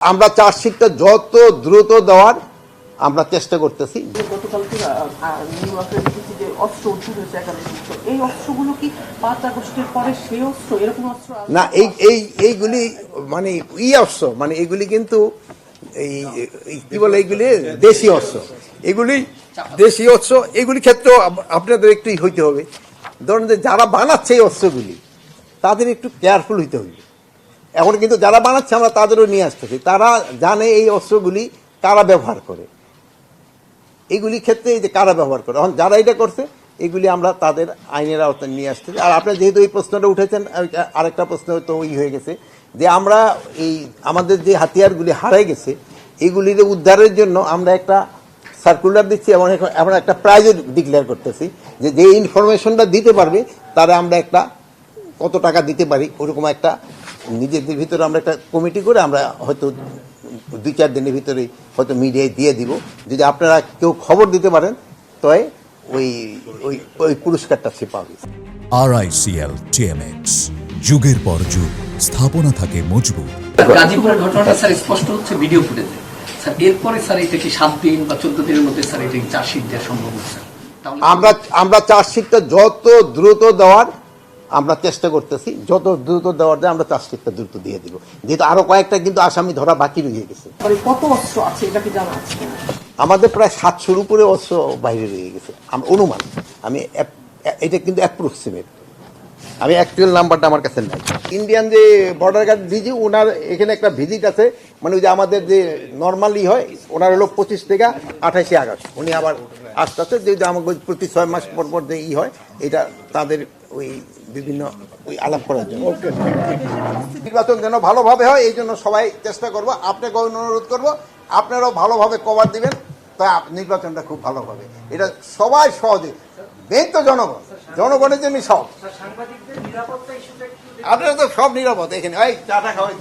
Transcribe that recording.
আমরা চার্জশিটটা যত দ্রুত দেওয়ার আমরা চেষ্টা করতেছি? না এই এই এইগুলি মানে ই অস্ত্র মানে এগুলি কিন্তু এই কি বলে এইগুলি? দেশি অস্ত্র। এগুলি দেশি অস্ত্র এগুলি ক্ষেত্রেও আপনাদের একটু হইতে হবে। ধরুন যে যারা বানাচ্ছে এই অস্ত্রগুলি তাদের একটু কেয়ারফুল হইতে হবে। এখন কিন্তু যারা বানাচ্ছে আমরা তাদেরও নিয়ে আসতেছি। তারা জানে এই অস্ত্রগুলি কারা ব্যবহার করে। এইগুলি ক্ষেত্রে এই যে কারা ব্যবহার করে। এখন যারা এটা করছে, এগুলি আমরা তাদের আইনের আওতায় নিয়ে আসতেছি। আর আপনার যেহেতু এই প্রশ্নটা উঠেছেন আরেকটা প্রশ্ন তো ওই হয়ে গেছে যে আমরা এই আমাদের যে হাতিয়ারগুলি হারাই গেছে, এগুলির উদ্ধারের জন্য আমরা একটা সার্কুলার দিচ্ছি এবং এখন একটা প্রাইজও ডিক্লেয়ার করতেছি যে যে ইনফরমেশনটা দিতে পারবে, তারা আমরা একটা কত টাকা দিতে পারি, ওরকম একটা নিজেদের ভিতরে আমরা একটা কমিটি করে আমরা হয়তো দুই চার দিনের ভিতরে হয়তো মিডিয়ায় দিয়ে দিব। যদি আপনারা কেউ খবর দিতে পারেন তবে ওই ওই ওই পুরস্কারটা সে পাবে। আরআইসিএল টিএমএক্স যুগের পর যুগ স্থাপনা থাকে মজবুত। গাজীপুরের ঘটনাটা স্যার স্পষ্ট হচ্ছে ভিডিও ফুটেজে স্যার এরপরে স্যার এটা কি সাত দিন বা চোদ্দ দিনের মধ্যে স্যার এটা চার্জশিট দেওয়া সম্ভব হচ্ছে? আমরা আমরা চার্জশিটটা যত দ্রুত দেওয়ার আমরা চেষ্টা করতেছি যত দ্রুত দেওয়ার যায় আমরা চার্জশিটটা দ্রুত দিয়ে দিব। যেহেতু আরও কয়েকটা কিন্তু আসামি ধরা বাকি রয়ে গেছে। কত অস্ত্র আছে এটা কি জানা আছে? আমাদের প্রায় সাতশোর উপরে অস্ত্র বাইরে রয়ে গেছে। আমার অনুমান। আমি এটা কিন্তু অ্যাপ্রক্সিমেট আমি অ্যাকচুয়াল নাম্বারটা আমার কাছে নাই। ইন্ডিয়ান যে বর্ডার গার্ড ডিজি ওনার এখানে একটা ভিজিট আছে মানে ওই যে আমাদের যে নর্মালি হয় ওনার হলো পঁচিশ থেকে আঠাশে আগস্ট। উনি আবার আস্তে আস্তে যেহেতু আমাকে প্রতি ছয় মাস পর পর যে ই হয় এটা তাদের ওই বিভিন্ন ওই আলাপ করার জন্য। নির্বাচন যেন ভালোভাবে হয় এই জন্য সবাই চেষ্টা করব। আপনাকে অনুরোধ করব আপনারাও ভালোভাবে কভার দিবেন তাই নির্বাচনটা খুব ভালো হবে। এটা সবাই সহজে। মেন তো জনগণ। জনগণের জন্য সব। আপনারা তো সব নিরাপদ। এখানে ওই চাটা খাওয়াই।